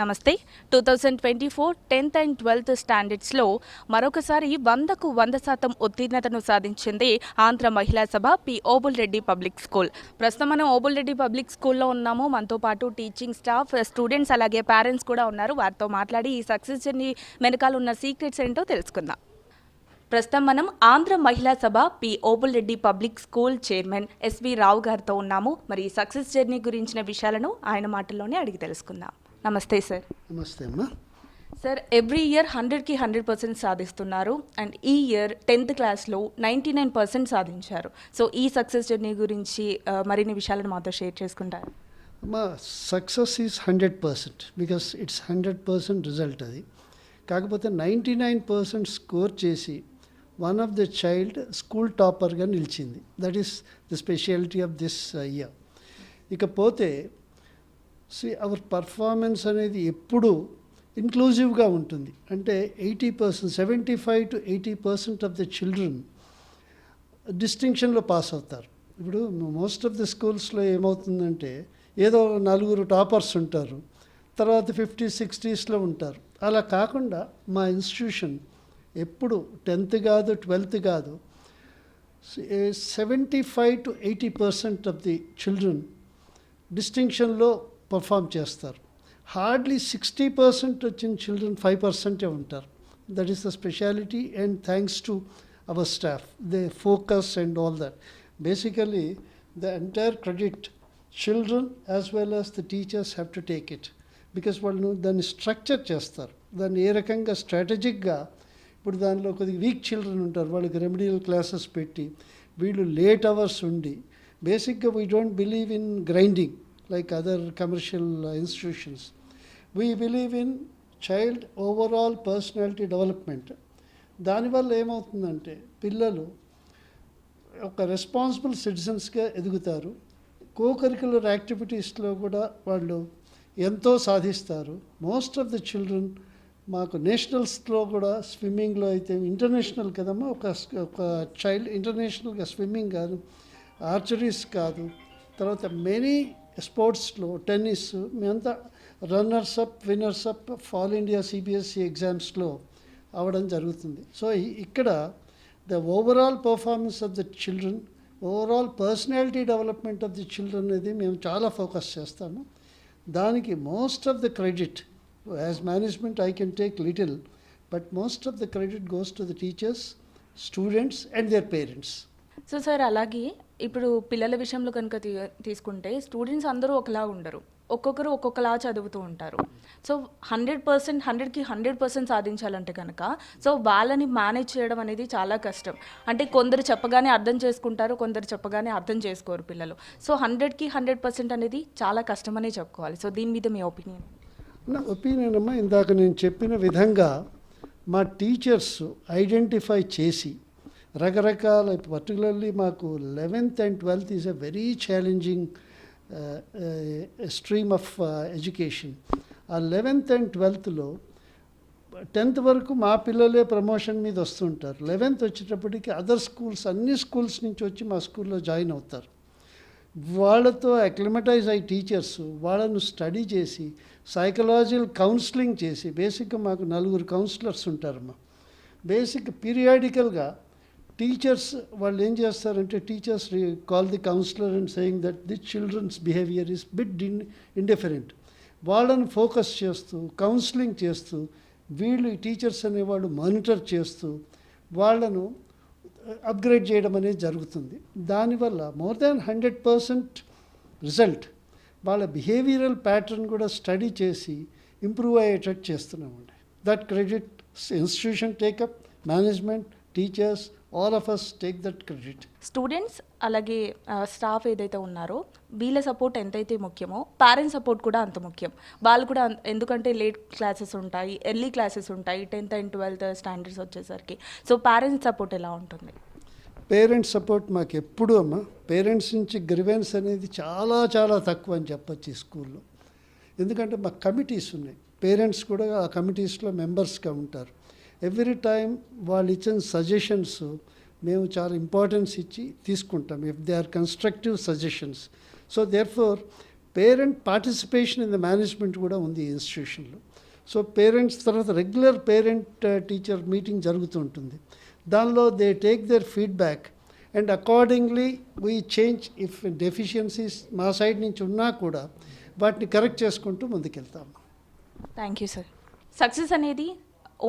నమస్తే two thousand twenty four tenth and twelfth స్టాండర్డ్స్లో మరొకసారి వందకు వంద శాతం ఉత్తీర్ణతను సాధించింది Andhra Mahila Sabha P Obul Reddy public school ప్రస్తుతం మనం ఓబుల్ రెడ్డి పబ్లిక్ స్కూల్లో ఉన్నాము మనతో పాటు టీచింగ్ స్టాఫ్ స్టూడెంట్స్ అలాగే పేరెంట్స్ కూడా ఉన్నారు వారితో మాట్లాడి ఈ సక్సెస్ జర్నీ వెనకాల ఉన్న సీక్రెట్స్ ఏంటో తెలుసుకుందాం ప్రస్తుతం మనం Andhra Mahila Sabha P Obul Reddy public school chairman S V Rao గారితో ఉన్నాము మరి సక్సెస్ జర్నీ గురించిన విషయాలను ఆయన మాటల్లోనే అడిగి తెలుసుకుందాం నమస్తే సార్ నమస్తే అమ్మా సార్ ఎవ్రీ ఇయర్ హండ్రెడ్కి హండ్రెడ్ పర్సెంట్ సాధిస్తున్నారు అండ్ ఈ ఇయర్ టెన్త్ క్లాస్లో నైంటీ నైన్ పర్సెంట్ సాధించారు సో ఈ సక్సెస్ జర్నీ గురించి uh, మరిన్ని విషయాలను మాతో షేర్ చేసుకుంటారు అమ్మా success is hundred percent because it's hundred percent result అది కాకపోతే నైంటీ నైన్ పర్సెంట్ స్కోర్ చేసి one of the child school టాపర్గా నిలిచింది that is the speciality of this year ఇకపోతే సి అవర్ పర్ఫార్మెన్స్ అనేది ఎప్పుడు ఇన్క్లూజివ్గా ఉంటుంది అంటే eighty percent seventy five to eighty percent of the children డిస్టింక్షన్లో pass అవుతారు ఇప్పుడు మోస్ట్ ఆఫ్ ది స్కూల్స్లో ఏమవుతుందంటే ఏదో నలుగురు టాపర్స్ ఉంటారు తర్వాత ఫిఫ్టీ సిక్స్టీస్లో ఉంటారు అలా కాకుండా మా ఇన్స్టిట్యూషన్ ఎప్పుడు టెన్త్ కాదు ట్వెల్త్ కాదు seventy five to eighty percent of the children డిస్టింక్షన్లో perform చేస్తారు హార్డ్లీ సిక్స్టీ పర్సెంట్ వచ్చిన చిల్డ్రన్ ఫైవ్ పర్సెంటే ఉంటారు that is the speciality and thanks to our staff they focus and all that basically the entire credit children as well as the teachers have to take it because వాళ్ళు దాన్ని structure చేస్తారు దాన్ని ఏ రకంగా స్ట్రాటజిక్గా ఇప్పుడు దానిలో కొద్దిగా వీక్ చిల్డ్రన్ ఉంటారు వాళ్ళకి రెమెడియల్ క్లాసెస్ పెట్టి వీళ్ళు లేట్ అవర్స్ ఉండి బేసిక్గా we don't believe in grinding like other commercial institutions We believe in child overall personality development దానివల్ల ఏమవుతుందంటే పిల్లలు ఒక రెస్పాన్సిబుల్ సిటిజన్స్గా ఎదుగుతారు కో కరికులర్ యాక్టివిటీస్లో కూడా వాళ్ళు ఎంతో సాధిస్తారు మోస్ట్ ఆఫ్ ద చిల్డ్రన్ మాకు నేషనల్స్లో కూడా స్విమ్మింగ్లో అయితే ఇంటర్నేషనల్ కదమ్మా ఒక ఒక చైల్డ్ ఇంటర్నేషనల్గా స్విమ్మింగ్ కాదు ఆర్చరీస్ కాదు తర్వాత మెనీ స్పోర్ట్స్లో టెన్నిస్ మేమంతా runners up winners up all India CBSE ఎగ్జామ్స్లో అవడం జరుగుతుంది సో ఇక్కడ the overall performance of the children overall personality development of the children అనేది మేము చాలా ఫోకస్ చేస్తాము దానికి most of the credit as management I can take little but most of the credit goes to the teachers students and their parents so sir అలాగే ఇప్పుడు పిల్లల విషయంలో కనుక తీసుకుంటే స్టూడెంట్స్ అందరూ ఒకలా ఉండరు ఒక్కొక్కరు ఒక్కొక్కలా చదువుతూ ఉంటారు సో హండ్రెడ్ పర్సెంట్ హండ్రెడ్కి హండ్రెడ్ పర్సెంట్ సాధించాలంటే కనుక సో వాళ్ళని మేనేజ్ చేయడం అనేది చాలా కష్టం అంటే కొందరు చెప్పగానే అర్థం చేసుకుంటారు కొందరు చెప్పగానే అర్థం చేసుకోరు పిల్లలు సో హండ్రెడ్కి హండ్రెడ్ పర్సెంట్ అనేది చాలా కష్టమనే చెప్పుకోవాలి సో దీని మీద మీ ఒపీనియన్ నా ఒపీనియన్ అమ్మా ఇందాక నేను చెప్పిన విధంగా మా టీచర్స్ ఐడెంటిఫై చేసి రకరకాల పర్టికులర్లీ మాకు eleventh and twelfth is a very challenging stream of education ఆ లెవెన్త్ అండ్ ట్వెల్త్లో టెన్త్ వరకు మా పిల్లలే ప్రమోషన్ మీద వస్తుంటారు లెవెన్త్ వచ్చేటప్పటికి అదర్ స్కూల్స్ అన్ని స్కూల్స్ నుంచి వచ్చి మా స్కూల్లో జాయిన్ అవుతారు వాళ్ళతో అక్లిమటైజ్ అయ్యి టీచర్స్ వాళ్ళను స్టడీ చేసి సైకలాజికల్ కౌన్సిలింగ్ చేసి బేసిక్గా మాకు నలుగురు కౌన్సిలర్స్ ఉంటారు మా బేసిక్ పీరియాడికల్గా టీచర్స్ వాళ్ళు ఏం చేస్తారంటే teachers call the counsellor and saying that the children's behaviour is bid in indifferent వాళ్ళని ఫోకస్ చేస్తూ కౌన్సిలింగ్ చేస్తూ వీళ్ళు టీచర్స్ అనేవాళ్ళు మానిటర్ చేస్తూ వాళ్ళను అప్గ్రేడ్ చేయడం అనేది జరుగుతుంది దానివల్ల more than hundred percent result వాళ్ళ బిహేవియరల్ ప్యాటర్న్ కూడా స్టడీ చేసి ఇంప్రూవ్ అయ్యేటట్టు చేస్తున్నామండి that credit institution take up management teachers all of us take that credit students అలాగే స్టాఫ్ ఏదైతే ఉన్నారో వీళ్ళ సపోర్ట్ ఎంతైతే ముఖ్యమో పేరెంట్స్ సపోర్ట్ కూడా అంత ముఖ్యం వాళ్ళు కూడా ఎందుకంటే లేట్ క్లాసెస్ ఉంటాయి ఎర్లీ క్లాసెస్ ఉంటాయి టెన్త్ అండ్ ట్వెల్త్ స్టాండర్డ్స్ వచ్చేసరికి సో పేరెంట్స్ సపోర్ట్ ఎలా ఉంటుంది పేరెంట్స్ సపోర్ట్ మాకు ఎప్పుడూ అమ్మ పేరెంట్స్ నుంచి గ్రివెన్స్ అనేది చాలా చాలా తక్కువ అని చెప్పచ్చు ఈ స్కూల్లో ఎందుకంటే మాకు కమిటీస్ ఉన్నాయి పేరెంట్స్ కూడా ఆ కమిటీస్లో మెంబర్స్గా ఉంటారు ఎవ్రీ టైం వాళ్ళు ఇచ్చిన సజెషన్స్ మేము చాలా ఇంపార్టెన్స్ ఇచ్చి తీసుకుంటాం if they are constructive suggestions so therefore parent participation in the management కూడా ఉంది ఇన్స్టిట్యూషన్లో సో పేరెంట్స్ తర్వాత రెగ్యులర్ పేరెంట్ టీచర్ మీటింగ్ జరుగుతుంటుంది దానిలో they take their feedback and accordingly we change if deficiencies మా సైడ్ నుంచి ఉన్నా కూడా వాటిని కరెక్ట్ చేసుకుంటూ ముందుకెళ్తాము థ్యాంక్ యూ సార్ సక్సెస్ అనేది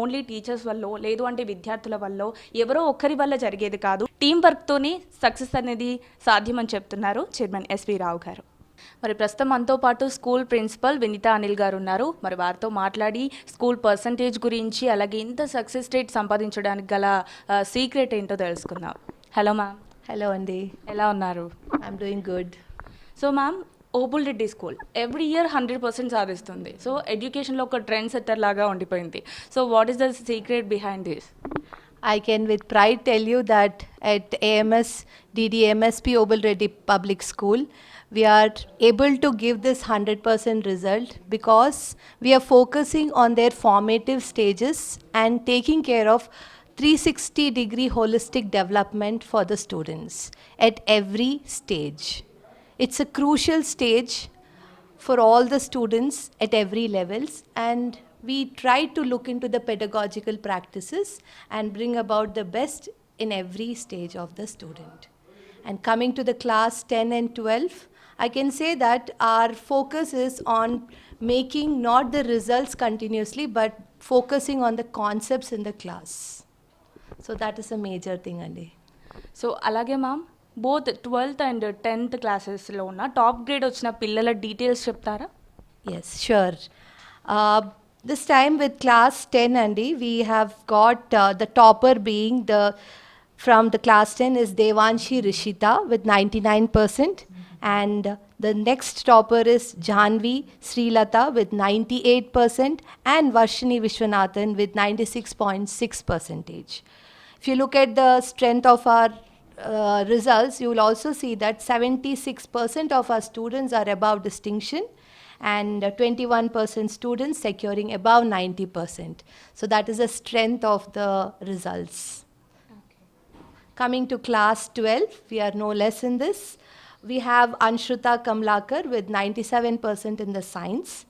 ఓన్లీ టీచర్స్ వల్ల లేదు అంటే విద్యార్థుల వల్ల ఎవరో ఒక్కరి వల్ల జరిగేది కాదు టీం వర్క్తోనే సక్సెస్ అనేది సాధ్యమని చెప్తున్నారు చైర్మన్ ఎస్వి రావు గారు మరి ప్రస్తుతం మనతో పాటు స్కూల్ ప్రిన్సిపల్ వినిత అనిల్ గారు ఉన్నారు మరి వారితో మాట్లాడి స్కూల్ పర్సంటేజ్ గురించి అలాగే ఇంత సక్సెస్ రేట్ సంపాదించడానికి గల సీక్రెట్ ఏంటో తెలుసుకుందాం హలో మ్యామ్ హలో అండి ఎలా ఉన్నారు I'm doing good so ma'am Obul Reddy school every year hundred percent సాధిస్తుంది సో ఎడ్యుకేషన్లో ఒక ట్రెండ్ సెట్టర్ లాగా ఉండిపోయింది so what is the secret behind this I can with pride tell you that at AMS DDMSP Obel Reddy Public School, we are able to give this 100% result because we are focusing on their formative stages and taking care of 360 degree holistic development for the students at every stage. It's a crucial stage for all the students at every levels and we try to look into the pedagogical practices and bring about the best in every stage of the student. And coming to the class 10 and 12, I can say that our focus is on making not the results continuously, but focusing on the concepts in the class. So that is a major thing, Andy. So, alage ma'am, both twelfth and tenth క్లాసెస్లో ఉన్న top grade వచ్చిన పిల్లల details చెప్తారా yes sure this time with class ten అండి we have got the topper being the from the class ten is Devanshi Rishitha with ninety nine percent and the next topper is Janvi Srilatha with ninety eight percent and Varshini Viswanathan with ninety six point six percentage If you look at the strength of our uh, results, you will also see that 76% of our students are above distinction and 21% students securing above 90%. So that is the strength of the results. Okay. Coming to class 12, we are no less in this. We have Anshruta Kamlakar with 97% in the science.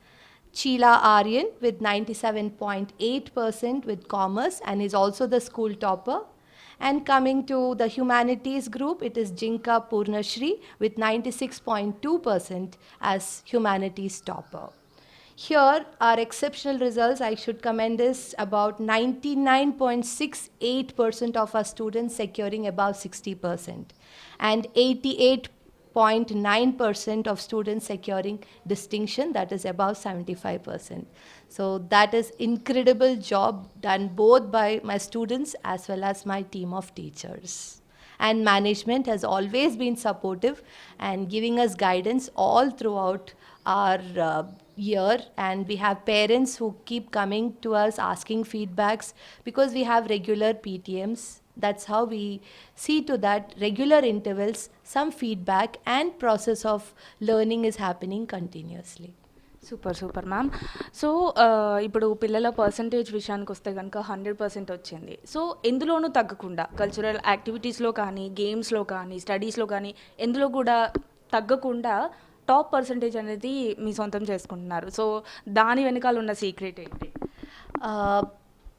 Chila Aryan with 97.8% with commerce and is also the school topper. And coming to the humanities group, it is Jinka Purnashri with 96.2% as humanities topper. Here are exceptional results. I should commend this about 99.68% of our students securing above 60% and 88 0.9% of students securing distinction that is above 75%. So that is incredible job done both by my students as well as my team of teachers. And management has always been supportive and giving us guidance all throughout our uh, year and we have parents who keep coming to us asking feedbacks because we have regular PTMs That's how we see to that regular intervals, some feedback and process of learning is happening continuously. Super super ma'am so ఇప్పుడు పిల్లల percentage విషయానికి వస్తే కనుక hundred percent వచ్చింది so ఎందులోనూ తగ్గకుండా cultural యాక్టివిటీస్లో కానీ గేమ్స్లో కానీ స్టడీస్లో కానీ ఎందులో కూడా తగ్గకుండా టాప్ పర్సంటేజ్ అనేది మీ సొంతం చేసుకుంటున్నారు సో దాని వెనకాల ఉన్న సీక్రెట్ ఏంటి uh,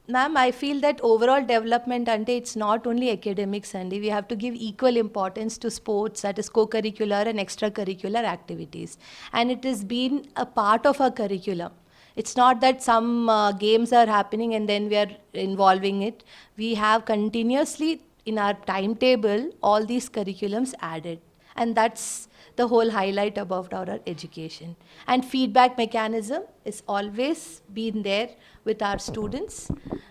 Ma'am, I feel that overall development and it's not only academics, Andy. We have to give equal importance to sports, that is, co curricular and extracurricular activities. And it has been a part of our curriculum. It's not that some uh, games are happening and then we are involving it. We have continuously in our timetable all these curriculums added. And that's the whole highlight about our education. And feedback mechanism is always been there with our students.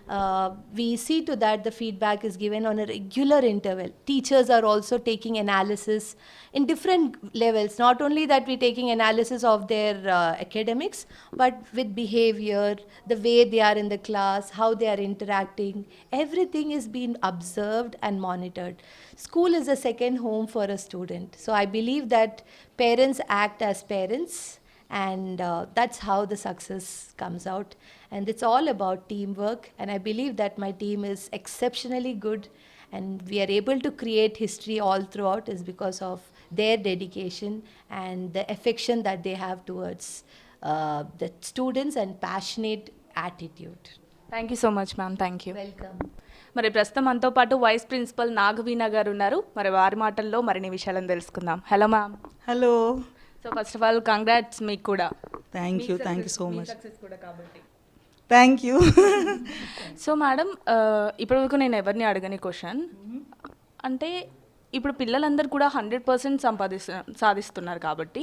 Uh, we see to that the feedback is given on a regular interval. Teachers are also taking analysis in different levels. Not only that we're taking analysis of their uh, academics, but with behavior, the way they are in the class, how they are interacting. Everything is being observed and monitored. School is a second home for a student. So I believe that parents act as parents and uh, that's how the success comes out And it's all about teamwork. And I believe that my team is exceptionally good. And we are able to create history all throughout is because of their dedication and the affection that they have towards uh, the students and passionate attitude. Thank you so much ma'am thank you welcome మరి ప్రస్తుతం మనతో పాటు vice principal నాగవీణ గారు ఉన్నారు మరి వారి మాటల్లో మరిన్ని విషయాలను తెలుసుకుందాం hello ma'am hello so first of all congrats మీకు కూడా thank you thank you so much కూడా కాబట్టి థ్యాంక్ యూ సో మేడం ఇప్పటి వరకు నేను ఎవరిని అడగని క్వశ్చన్ అంటే ఇప్పుడు పిల్లలందరూ కూడా హండ్రెడ్ పర్సెంట్ సంపాదిస్తు సాధిస్తున్నారు కాబట్టి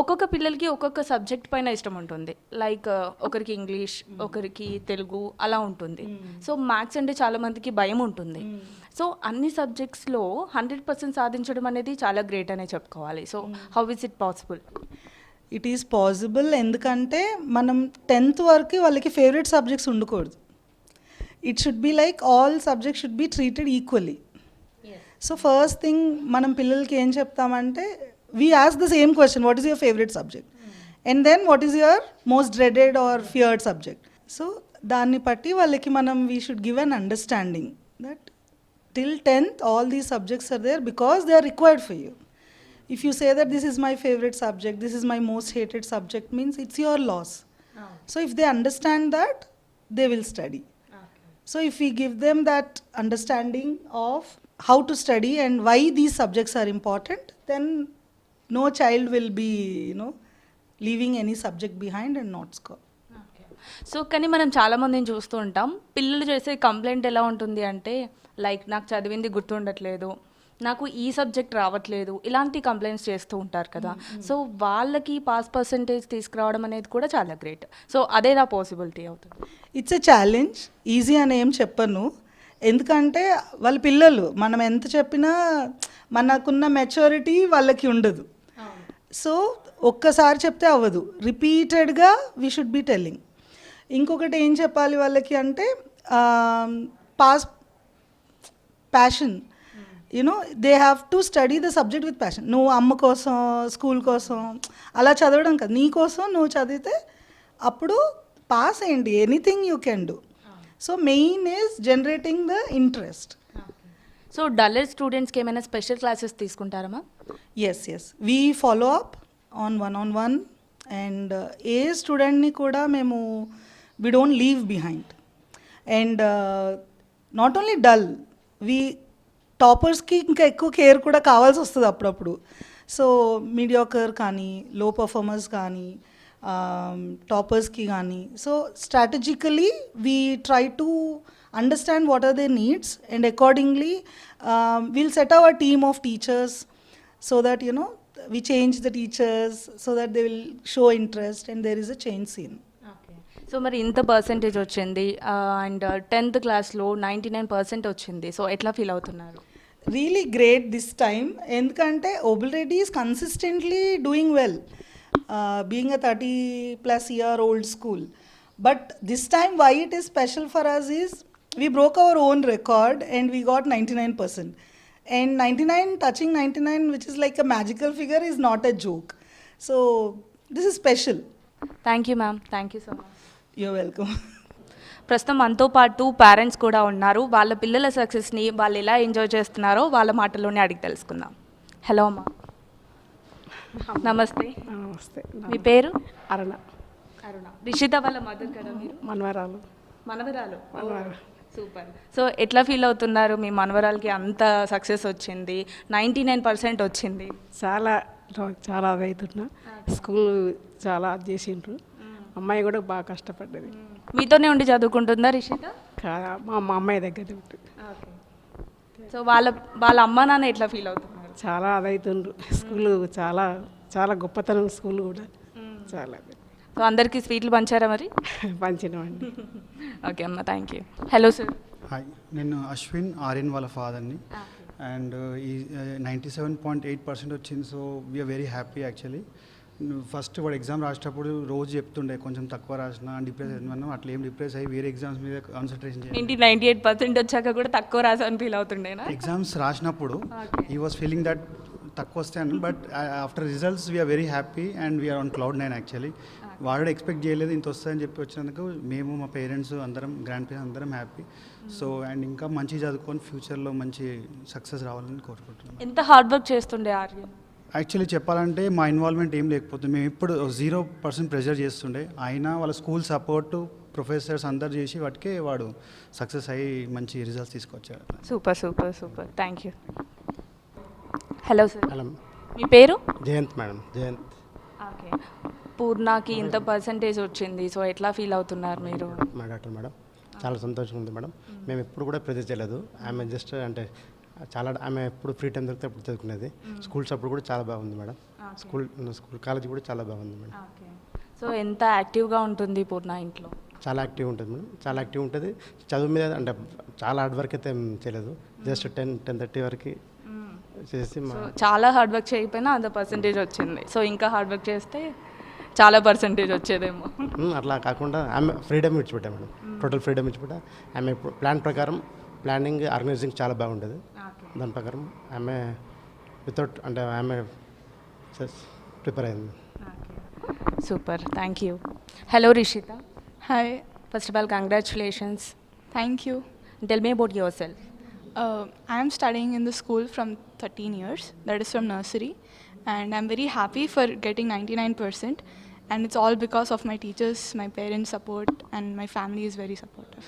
ఒక్కొక్క పిల్లలకి ఒక్కొక్క సబ్జెక్ట్ పైన ఇష్టం ఉంటుంది లైక్ uh, ఒకరికి ఇంగ్లీష్ ఒకరికి తెలుగు అలా ఉంటుంది సో మ్యాథ్స్ అంటే చాలా మందికి భయం ఉంటుంది సో అన్ని సబ్జెక్ట్స్లో హండ్రెడ్ పర్సెంట్ సాధించడం అనేది చాలా గ్రేట్ అనే చెప్పుకోవాలి so how is it possible it is possible ఎందుకంటే మనం టెన్త్ వరకు వాళ్ళకి ఫేవరెట్ సబ్జెక్ట్స్ ఉండకూడదు it should be like all subject should be treated equally so first thing మనం పిల్లలకి ఏం చెప్తామంటే we ask the same question what is your favourite subject and then what is your most dreaded or feared subject so దాన్ని బట్టి వాళ్ళకి మనం we should give an understanding that till tenth all these subjects are there because they are required for you if you say that this is my favourite subject this is my most hated subject means it's your loss so if they understand that they will study so if you give them that understanding of how to study and why these subjects are important then no child will be you know leaving any subject behind and not score so కానీ మనం చాలామందిని చూస్తూ ఉంటాం పిల్లలు చేసే complaint ఎలా ఉంటుంది అంటే లైక్ నాకు చదివింది గుర్తుండట్లేదు నాకు ఈ సబ్జెక్ట్ రావట్లేదు ఇలాంటి కంప్లైంట్స్ చేస్తూ ఉంటారు కదా mm-hmm. సో వాళ్ళకి పాస్ పర్సంటేజ్ తీసుకురావడం అనేది కూడా చాలా గ్రేట్ సో అదే నా పాసిబిలిటీ అవుతుంది ఇట్స్ ఎ ఛాలెంజ్ ఈజీ అని ఏం చెప్పను ఎందుకంటే వాళ్ళ పిల్లలు మనం ఎంత చెప్పినా మనకున్న మెచ్యూరిటీ వాళ్ళకి ఉండదు సో ఒక్కసారి చెప్తే అవ్వదు రిపీటెడ్గా వీ షుడ్ బీ టెల్లింగ్ ఇంకొకటి ఏం చెప్పాలి వాళ్ళకి అంటే pass passion you know they have to study the subject with passion నువ్వు అమ్మ కోసం స్కూల్ కోసం అలా చదవడం కాదు నీ కోసం నువ్వు చదివితే అప్పుడు పాస్ అయ్యండి anything you can do so main is generating the interest so dull స్టూడెంట్స్కి ఏమైనా special classes తీసుకుంటారమ్మా yes yes we follow up on one on one and ఏ స్టూడెంట్ని కూడా మేము we don't leave behind and not only dull we టాపర్స్కి ఇంకా ఎక్కువ care కూడా కావాల్సి వస్తుంది అప్పుడప్పుడు సో మీడియాకర్ కానీ లో పర్ఫార్మర్స్ కానీ టాపర్స్కి కానీ so strategically we try to understand what are they needs and accordingly we'll set our team of teachers so that you know we change the teachers so that they will show interest and there is a change seen so మరి ఇంత percentage వచ్చింది and tenth క్లాస్లో ninety nine percent వచ్చింది so ఎట్లా feel అవుతున్నారు really great this time. Endukante Obelreddy is consistently doing well, uh, being a 30+ year old school. But this time why it is special for us is we broke our own record and we got 99%. And 99, touching 99, which is like a magical figure, is not a joke. So this is special. Thank you, ma'am. Thank you so much. You're welcome. ప్రస్తుతం మనతో పాటు parents కూడా ఉన్నారు వాళ్ళ పిల్లల సక్సెస్ని వాళ్ళు ఎలా ఎంజాయ్ చేస్తున్నారో వాళ్ళ మాటలోనే అడిగి తెలుసుకుందాం హలో అమ్మా నమస్తే నమస్తే మీ పేరు అరుణ అరుణ రిషిత వాళ్ళ మదర్ కదా మీరు మనవరాలు మనవరాలు సూపర్ సో ఎట్లా ఫీల్ అవుతున్నారు మీ మనవరాలకి అంత సక్సెస్ వచ్చింది నైంటీ నైన్ పర్సెంట్ వచ్చింది చాలా చాలా అవుతున్నా స్కూల్ చాలా అది చేసిండ్రు అమ్మాయి కూడా బాగా కష్టపడ్డది మీతోనే ఉండి చదువుకుంటుందా రిషిత మా మా అమ్మాయి దగ్గర సో వాళ్ళ వాళ్ళ అమ్మ నాన్న ఎట్లా ఫీల్ అవుతున్నారు చాలా అదైతుండ్రు స్కూల్ చాలా చాలా గొప్పతనం స్కూల్ కూడా చాలా సో అందరికీ స్వీట్లు పంచారా మరి పంచినామండి ఓకే అమ్మ thank you hello sir hi నేను అశ్విన్ ఆర్యన్ వాళ్ళ ఫాదర్ని అండ్ ఈ ninety seven point eight percent వచ్చింది so we are very happy actually first వాడు ఎగ్జామ్ రాసేటప్పుడు రోజు చెప్తుండే కొంచెం తక్కువ రాసిన డిప్రెస్ అట్లా ఏం డిప్రెస్ అయ్యి వేరే ఎగ్జామ్స్ మీద కాన్సన్ట్రేషన్ నైన్టీ ఎయిట్ పర్సెంట్ వచ్చాక కూడా తక్కువ రాసాను ఫీల్ అవుతుండే ఎగ్జామ్స్ రాసినప్పుడు ఈ వాస్ ఫీలింగ్ దట్ తక్కువ అని but after results we are very happy and we are on cloud nine actually వాడు ఎక్స్పెక్ట్ చేయలేదు ఇంత వస్తాయని చెప్పి వచ్చినందుకు మేము మా పేరెంట్స్ అందరం గ్రాండ్ పేరెంట్స్ అందరం హ్యాపీ సో అండ్ ఇంకా మంచి చదువుకొని ఫ్యూచర్లో మంచి సక్సెస్ రావాలని కోరుకుంటున్నాం ఎంత హార్డ్ వర్క్ చేస్తుండే ఆర్యన్ యాక్చువల్లీ చెప్పాలంటే మా ఇన్వాల్వ్మెంట్ ఏం లేకపోతుంది మేము ఇప్పుడు జీరో పర్సెంట్ ప్రెజర్ చేస్తుండే అయినా వాళ్ళ స్కూల్ సపోర్ట్ ప్రొఫెసర్స్ అందరు చేసి వాటికే వాడు సక్సెస్ అయ్యి మంచి రిజల్ట్స్ తీసుకొచ్చాడు super super super thank you hello sir hello మీ పేరు జయంత్ మేడం జయంత్ ఓకే పూర్ణకి ఇంత పర్సంటేజ్ వచ్చింది సో ఎట్లా ఫీల్ అవుతున్నారు మీరు మా డాక్టర్ మేడం చాలా సంతోషంగా ఉంది మేడం hmm. మేము ఎప్పుడు కూడా ప్రెజర్ చేయలేదు ఐఎమ్ జస్ట్ అంటే చాలా ఆమె ఎప్పుడు ఫ్రీ టైం దొరికితే అప్పుడు చదువుకునేది స్కూల్స్ అప్పుడు కూడా చాలా బాగుంది మేడం స్కూల్ స్కూల్ కాలేజ్ కూడా చాలా బాగుంది మేడం సో ఎంత యాక్టివ్గా ఉంటుంది పూర్ణ ఇంట్లో చాలా యాక్టివ్ ఉంటుంది మేడం చాలా యాక్టివ్ ఉంటుంది చదువు మీద అంటే చాలా హార్డ్ వర్క్ అయితే చేయలేదు జస్ట్ టెన్ టెన్ థర్టీ వరకు చేసి చాలా హార్డ్ వర్క్ చేయకపోయినా అంత పర్సంటేజ్ వచ్చింది సో ఇంకా హార్డ్ వర్క్ చేస్తే చాలా పర్సంటేజ్ వచ్చేదేమో అట్లా కాకుండా ఆమె ఫ్రీడమ్ ఇచ్చిపెట్టా మేడం టోటల్ ఫ్రీడమ్ ఇచ్చిపెట్టా ఆమె ప్లాన్ ప్రకారం ప్లానింగ్ ఆర్గనైజింగ్ చాలా బాగుంటుంది దాని ప్రకారం ఆమె వితౌట్ అంటే ఆమె ప్రిపేర్ అయింది super thank you hello Rishitha hi first of all congratulations thank you tell me about yourself I am studying in the school from 13 years, that is from nursery, and I'm very happy for getting 99%. And it's all because of my teachers, my parents' support, and my family is very supportive.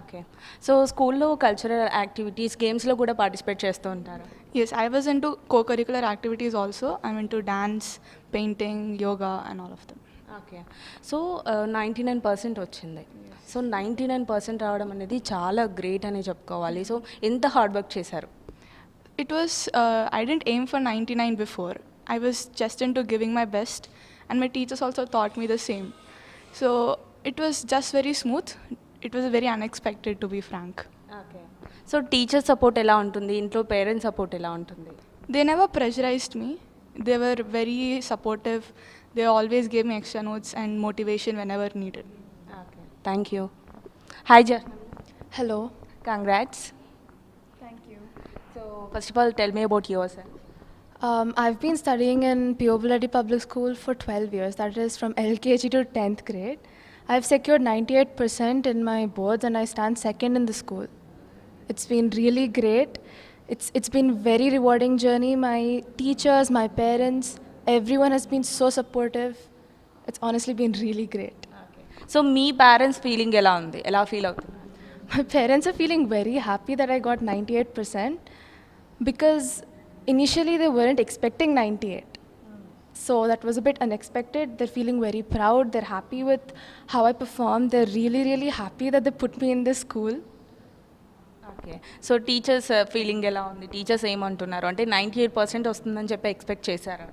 Okay so స్కూల్లో cultural activities గేమ్స్లో కూడా participate చేస్తూ ఉంటారు yes I was into co curricular activities also I mean to dance painting yoga and all of them okay so ninety nine percent వచ్చింది so ninety nine percent రావడం అనేది చాలా great అని చెప్పుకోవాలి సో ఎంత హార్డ్ వర్క్ చేశారు it was I didn't aim for ninety nine before I was just into giving my best and my teachers also thought me the same so it was just very smooth it was very unexpected to be frank. Okay. So teacher support ela the intro parents support ela untundi. They never pressurized me. They were very supportive. They always gave me extra notes and motivation whenever needed. Okay. Thank you. Hi Jar. Hello. Congrats. Thank you. So first of all tell me about yourself. Um, I've been studying in Piovaladi Public School for 12 years, that is from LKG to 10th grade. I've secured 98% in my boards and I stand second in the school. It's been really great. It's, it's been very rewarding journey. My teachers, my parents, everyone has been so supportive. It's honestly been really great. So me parents feeling ఎలా ఉంది ఎలా feel అవుతుంది My parents are feeling very happy that I got 98% because initially they weren't expecting 98. so that was a bit unexpected. They're feeling very proud. They're happy with how I performed. They're really, really happy that they put me in this school. Okay. So teachers are uh, feeling along. The teachers aim on to narrow. 98% of them expect chesara.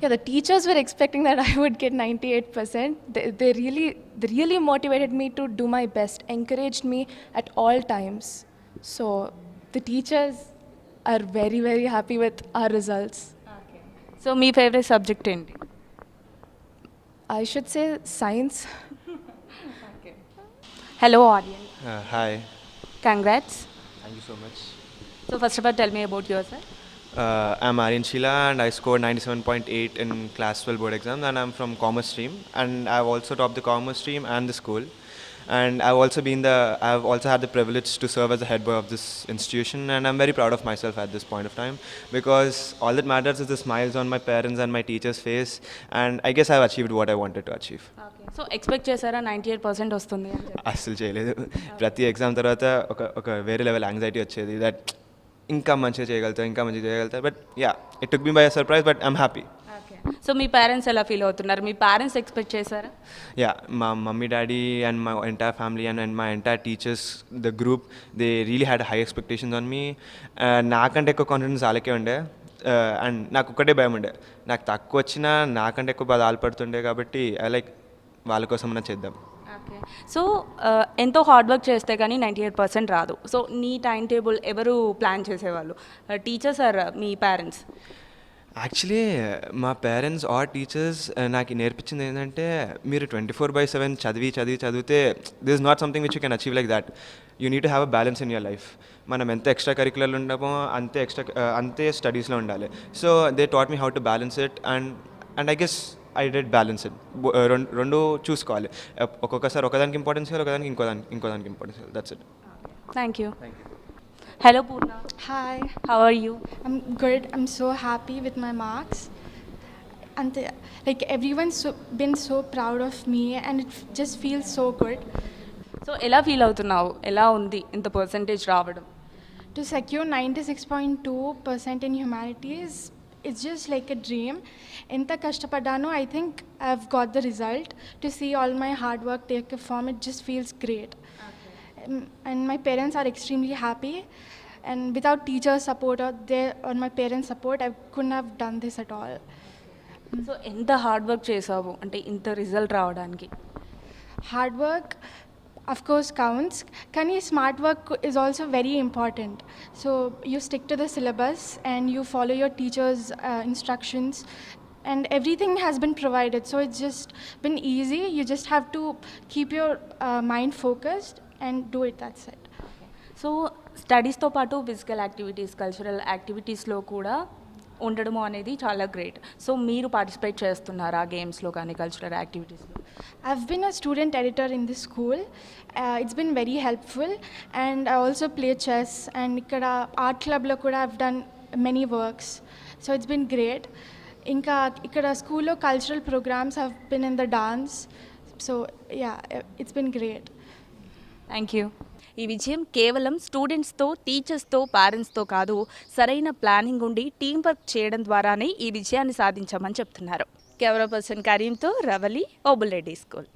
Yeah, the teachers were expecting that I would get 98%. They, they really, they really motivated me to do my best, encouraged me at all times. So the teachers are very, very happy with our results. So me favourite subject ఏంటి I should say science hello audience hi congrats thank you so much so first of all tell me about your sir Uh, I'm Aryan Sheila and I scored 97.8 in class 12 board exam and am from commerce stream and i have also topped the commerce stream and the school. and I've also been the I've also had the privilege to serve as the head boy of this institution and I'm very proud of myself at this point of time because all that matters is the smiles on my parents and my teachers face and I guess I've achieved what I wanted to achieve. So expect చేశారా ninety eight percent వస్తుంది అని చెప్పి అస్సలు చేయలేదు ప్రతి exam తర్వాత ఒక ఒక వేరే లెవెల్ యాంగ్జైటీ వచ్చేది దట్ ఇంకా మంచిగా చేయగలుగుతా ఇంకా మంచిగా చేయగలుగుతా but yeah it took be by surprise but I'm happy okay so మీ పేరెంట్స్ ఎలా ఫీల్ అవుతున్నారు మీ పేరెంట్స్ ఎక్స్పెక్ట్ చేశారా యా మా మమ్మీ డాడీ అండ్ మా ఎంటైర్ ఫ్యామిలీ అండ్ అండ్ మా entire teachers the group they really had high expectations on me నాకంటే ఎక్కువ కాన్ఫిడెన్స్ వాళ్ళకే ఉండే అండ్ uh, నాకు ఒక్కటే భయం ఉండే నాకు తక్కువ వచ్చినా నాకంటే ఎక్కువ బాధ ఆల్పడుతుండే కాబట్టి ఐ లైక్ వాళ్ళ కోసం చేద్దాం సో uh, ఎంతో హార్డ్ వర్క్ చేస్తే కానీ నైంటీ ఎయిట్ పర్సెంట్ రాదు సో నీ టైం టేబుల్ ఎవరు ప్లాన్ చేసేవాళ్ళు టీచర్స్ uh, ఆర్ మీ పేరెంట్స్ యాక్చువల్లీ మా పేరెంట్స్ ఆర్ టీచర్స్ నాకు నేర్పించింది ఏంటంటే మీరు ట్వంటీ ఫోర్ బై సెవెన్ చదివి చదివి చదివితే this not something which you can achieve like that you need to have a balance in your life మనం ఎంత ఎక్స్ట్రా కరికులర్లు ఉండమో అంతే ఎక్స్ట్రా eh, అంతే స్టడీస్లో ఉండాలి so they taught me how to balance it and and I guess I did balance it రెండు రెండు చూసుకోవాలి eh, ఒక్కొక్కసారి ఒకదానికి ఇంపార్టెన్స్ ఇవ్వాలి ఒకదానికి ఇంకోదానికి ఇంకోదానికి ఇంపార్టెన్స్ ఇవ్వాలి that's it thank you thank you Hello, Purna. Hi. How are you? I'm good. I'm so happy with my marks. And the, like everyone's so, been so proud of me, and it just feels so good. So, so ఎలా feel అవుతున్నావు ఎలా in the percentage రావడం To secure 96.2% percent in humanities, it's just like a dream. In the kashtapadano, I think I've got the result. To see all my hard work take a form, it just feels great. and my parents are extremely happy. And without teacher support or, their, or my parents' support, I couldn't have done this at all. So ఎంత hard work చేసావు అంటే ఇంత result రావడానికి hard work of course counts కానీ smart work is also very important so you stick to the syllabus and you follow your teachers instructions and everything has been provided so it's just been easy you just have to keep your uh, mind focused and do it that set so స్టడీస్తో పాటు physical activities cultural యాక్టివిటీస్లో కూడా ఉండడము అనేది చాలా great సో మీరు participate చేస్తున్నారు ఆ గేమ్స్లో కానీ కల్చరల్ యాక్టివిటీస్లో I've been a student editor in the school it's been very helpful and I also play chess and ఇక్కడ ఆర్ట్ క్లబ్లో కూడా I've done many works so it's been great ఇంకా ఇక్కడ స్కూల్లో cultural programmes have been in the dance so yeah it's been great thank you ఈ విజయం కేవలం స్టూడెంట్స్తో టీచర్స్తో పేరెంట్స్తో కాదు సరైన ప్లానింగ్ ఉండి టీం వర్క్ చేయడం ద్వారానే ఈ విజయాన్ని సాధించామని చెప్తున్నారు కెమెరా పర్సన్ కరీంతో రవలి ఓబుల్ రెడ్డి స్కూల్